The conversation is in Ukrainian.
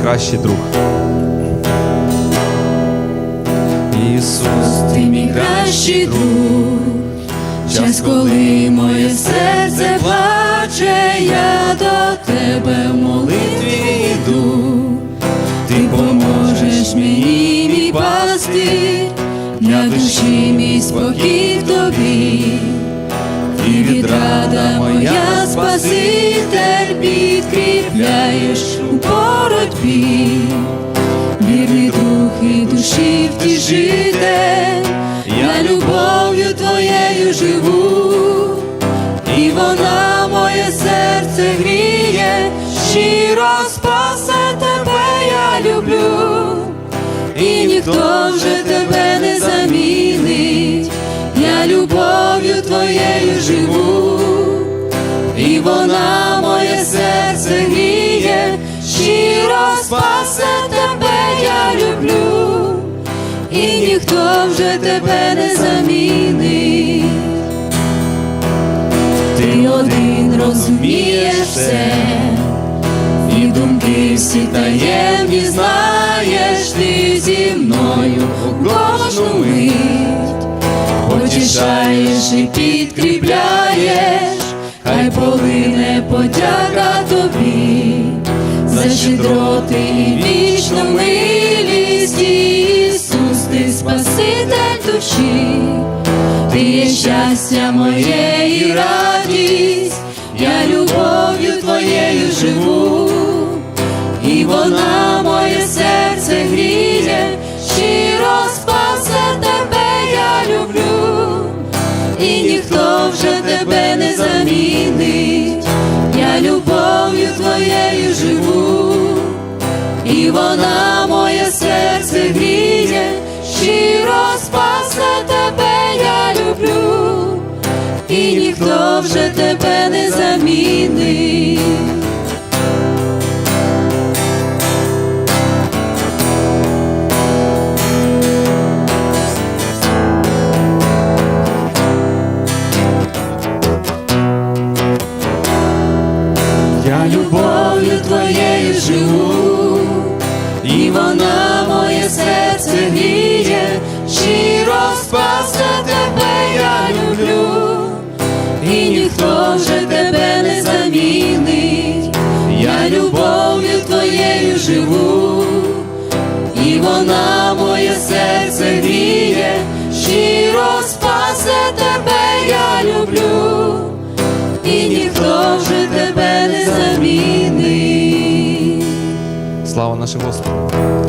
найкращий друг. Ісус, ти мій кращий друг, час, коли моє серце плаче, я до тебе в молитві йду, ти поможеш мені, мій пастир, для душі мій спокій в тобі, ти відрада моя спаситель, підкріпляєш у вірний дух і душі втішитель, я любов'ю твоєю живу, і вона моє серце гріє, щиро спасе тебе я люблю, і ніхто вже тебе не замінить, я любов'ю твоєю живу, і вона ніхто вже тебе не замінить. Ти один розумієш все, і думки всі таємні знаєш, ти зі мною кожну мить, потішаєш і підкріпляєш, хай полине подяка тобі, за щедроти і вічну душі, ти є щастя моє і радість, я любов'ю твоєю живу, і вона моє серце гріє, щиро спасе тебе я люблю, і ніхто вже тебе не замінить, я любов'ю твоєю живу, і вона моє серце гріє, щиро спасе і ніхто вже тебе не замінить. Я любов'ю твоєю живу, і вона моє серце гріє, вже тебе не замінить, я любов'ю твоєю живу, і вона моє серце гріє, щиро спасе тебе я люблю і ніхто вже тебе не замінить. слава нашому Господу!